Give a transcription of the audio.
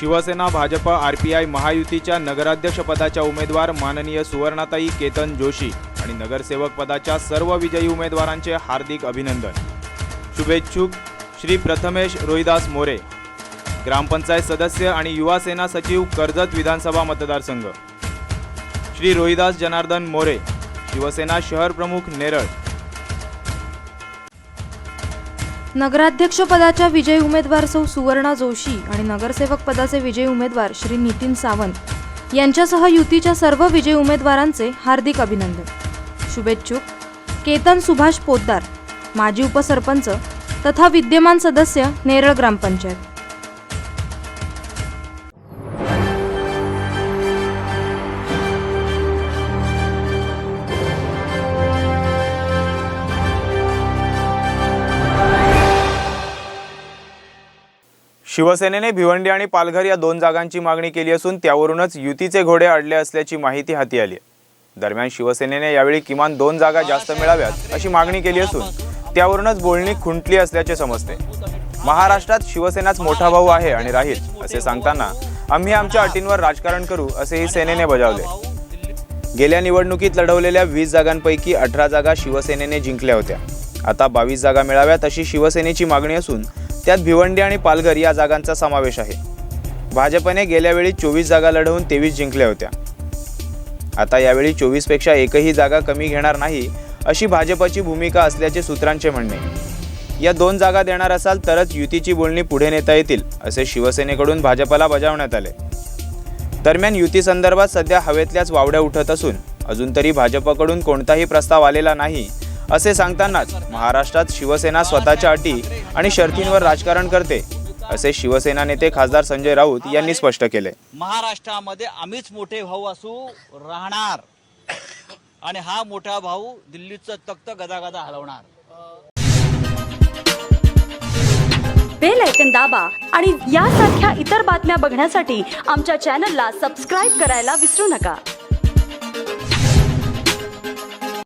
Shiv Sena Bhajap R P I महायुतीच्या नगराध्यक्षपदाच्या उमेदवार माननीय सुवर्णाताई केतन जोशी आणि नगरसेवक पदाच्या सर्व विजयी उमेदवारांचे हार्दिक अभिनंदन. शुभेच्छुक श्री प्रथमेश रोहिदास मोरे ग्रामपंचायत सदस्य आणि युवा सेना सचिव कर्जत विधानसभा मतदारसंघ. श्री रोहिदास जनार्दन मोरे शिवसेना शहर प्रमुख नेरळ. नगराध्यक्षपदाच्या विजयी उमेदवार सौ सुवर्णा जोशी आणि नगरसेवक पदाचे विजयी उमेदवार श्री नितीन सावंत यांच्यासह युतीच्या सर्व विजयी उमेदवारांचे हार्दिक अभिनंदन. शुभेच्छुक. केतन सुभाष पोद्दार माजी उपसरपंच तथा विद्यमान सदस्य नेरळ ग्रामपंचायत. शिवसेनेने भिवंडी आणि पालघर या दोन जागांची मागणी केली असून त्यावरूनच युतीचे घोडे अडले असल्याची माहिती हाती आली आहे. दरम्यान शिवसेनेने यावेळी किमान दोन जागा जास्त मिळाव्यात अशी मागणी केली असून त्यावरूनच बोलणी खुंटली असल्याचे समजते. महाराष्ट्रात शिवसेनाच मोठा भाऊ आहे आणि राहील असे सांगताना आम्ही आमच्या अटींवर राजकारण करू असेही सेनेने बजावले. गेल्या निवडणुकीत लढवलेल्या वीस जागांपैकी अठरा जागा शिवसेनेने जिंकल्या होत्या. आता बावीस जागा मिळाव्यात अशी शिवसेनेची मागणी असून त्यात भिवंडी आणि पालघर या जागांचा समावेश आहे. भाजपने गेल्या वेळी चोवीस जागा लढवून तेवीस जिंकल्या होत्या. आता यावेळी चोवीसपेक्षा एकही जागा कमी घेणार नाही अशी भाजपची भूमिका असल्याचे सूत्रांचे म्हणणे. या दोन जागा देणार असाल तरच युतीची बोलणी पुढे नेता येतील असे शिवसेनेकडून भाजपला बजावण्यात आले. दरम्यान युती संदर्भात सध्या हवेतल्याच वावड्या उठत असून अजून तरी भाजपकडून कोणताही प्रस्ताव आलेला नाही असे सांगतानाच महाराष्ट्रात शिवसेना स्वतःच्या अटी आणि शर्तींवर राजकारण करते असे शिवसेना नेते खासदार संजय राऊत यांनी स्पष्ट केले. महाराष्ट्रामध्ये आम्हीच मोठे भाऊ असू राहणार. आणि हा मोठा भाऊ दिल्लीचं तख्त गदागदा हलवणार. बेल ऐकन दाबा आणि यासारख्या इतर बातम्या बघण्यासाठी आमच्या चॅनलला सबस्क्राईब करायला विसरू नका.